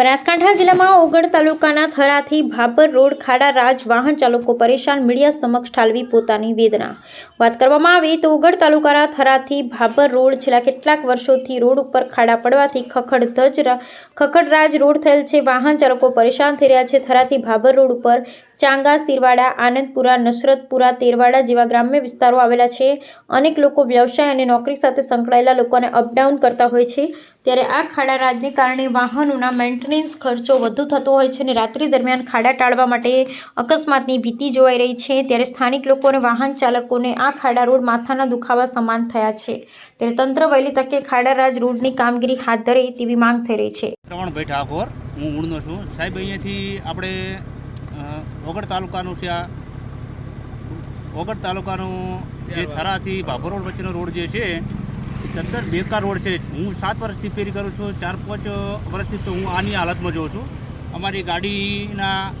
બનાસકાંઠા જિલ્લામાં ઓગળ તાલુકાના થરાથી ભાબર રોડ ખાડા રાજ વાહન ચાલકો પરેશાન મીડિયા સમક્ષ ઠાલવી પોતાની વેદના. વાત કરવામાં આવે તો ઓગળ તાલુકાના થરાથી ભાબર રોડ છેલ્લા કેટલાક વર્ષોથી રોડ ઉપર ખાડા પડવાથી ખખડધજ રા- ખખડરાજ રોડ થયેલ છે. વાહન ચાલકો પરેશાન થઈ રહ્યા છે. થરાથી ભાબર રોડ ઉપર ચાંગા, સિરવાડા, આનંદપુરા, નસરતપુરા, તેરવાડા જેવા ગ્રામ્ય વિસ્તારો આવેલા છે. અનેક લોકો વ્યવસાય અને નોકરી સાથે સંકળાયેલા લોકોને અપડાઉન કરતા હોય છે. ત્યારે આ ખાડા રાજને કારણે વાહનોના મેન્ટેનન્સ ખર્ચો વધુ થતો હોય છે અને રાત્રિ દરમિયાન ખાડા ટાળવા માટે અકસ્માતની ભીતિ જોવાઈ રહી છે. ત્યારે સ્થાનિક લોકો અને વાહન ચાલકોને આ ખાડા રોડ માથાના દુખાવા સમાન થયા છે. ત્યારે તંત્ર વહેલી તકે ખાડા રાજ રોડની કામગીરી હાથ ધરે તેવી માંગ થઈ રહી છે. હું છું. સાહેબ, અહીંયાથી આપણે ઓગળ તાલુકાનું છે આ. ઓગળ તાલુકાનું જે થરાથી ભાભર રોડ વચ્ચેનો રોડ જે છે એ તદ્દન બેકાર રોડ છે. હું સાત વર્ષથી ફેરી કરું છું ચાર પાંચ વર્ષથી તો હું આની હાલતમાં જોઉં છું. અમારી ગાડીના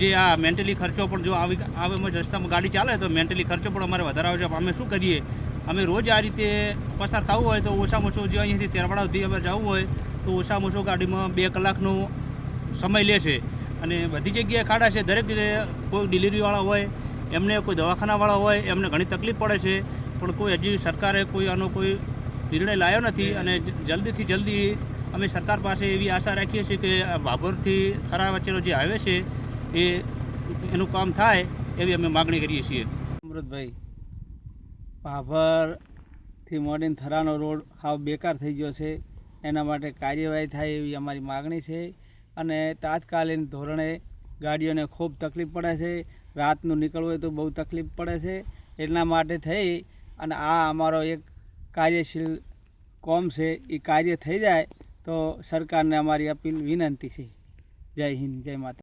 જે આ મેન્ટલી ખર્ચો પણ જો આવી આવે રસ્તામાં ગાડી ચાલે તો મેન્ટલી ખર્ચો પણ અમારે વધારે આવે છે. અમે શું કરીએ? અમે રોજ આ રીતે પસાર થવું હોય તો ઓછામાં ઓછું જે અહીંયાથી તેરવાડા સુધી અમે જવું હોય તો ઓછામાં ઓછું ગાડીમાં બે કલાકનો સમય લે છે. અને બધી જગ્યાએ ખાડા છે. દરેક કોઈ ડિલિવરીવાળા હોય, એમને કોઈ દવાખાનાવાળા હોય, એમને ઘણી તકલીફ પડે છે. પણ કોઈ હજી સરકારે કોઈ આનો કોઈ નિર્ણય લાવ્યો નથી અને જલ્દીથી જલ્દી અમે સરકાર પાસે એવી આશા રાખીએ છીએ કે ભાભોરથી થરા વચ્ચેનો જે હાઈવે છે, એ એનું કામ થાય એવી અમે માગણી કરીએ છીએ. અમૃતભાઈ, ભાભરથી મોડીને થરાનો રોડ હાવ બેકાર થઈ ગયો છે. એના માટે કાર્યવાહી થાય એવી અમારી માગણી છે. અને તાત્કાલિક ધોરણે ગાડીઓને ખૂબ તકલીફ પડે છે. રાતનું નીકળવું હોય તો બહુ તકલીફ પડે છે. એટલા માટે થઈ અને આ અમારો એક કાર્યશીલ કોમ છે એ કાર્ય થઈ જાય તો સરકારને અમારી અપીલ વિનંતી છે. જય હિન્દ, જય માતા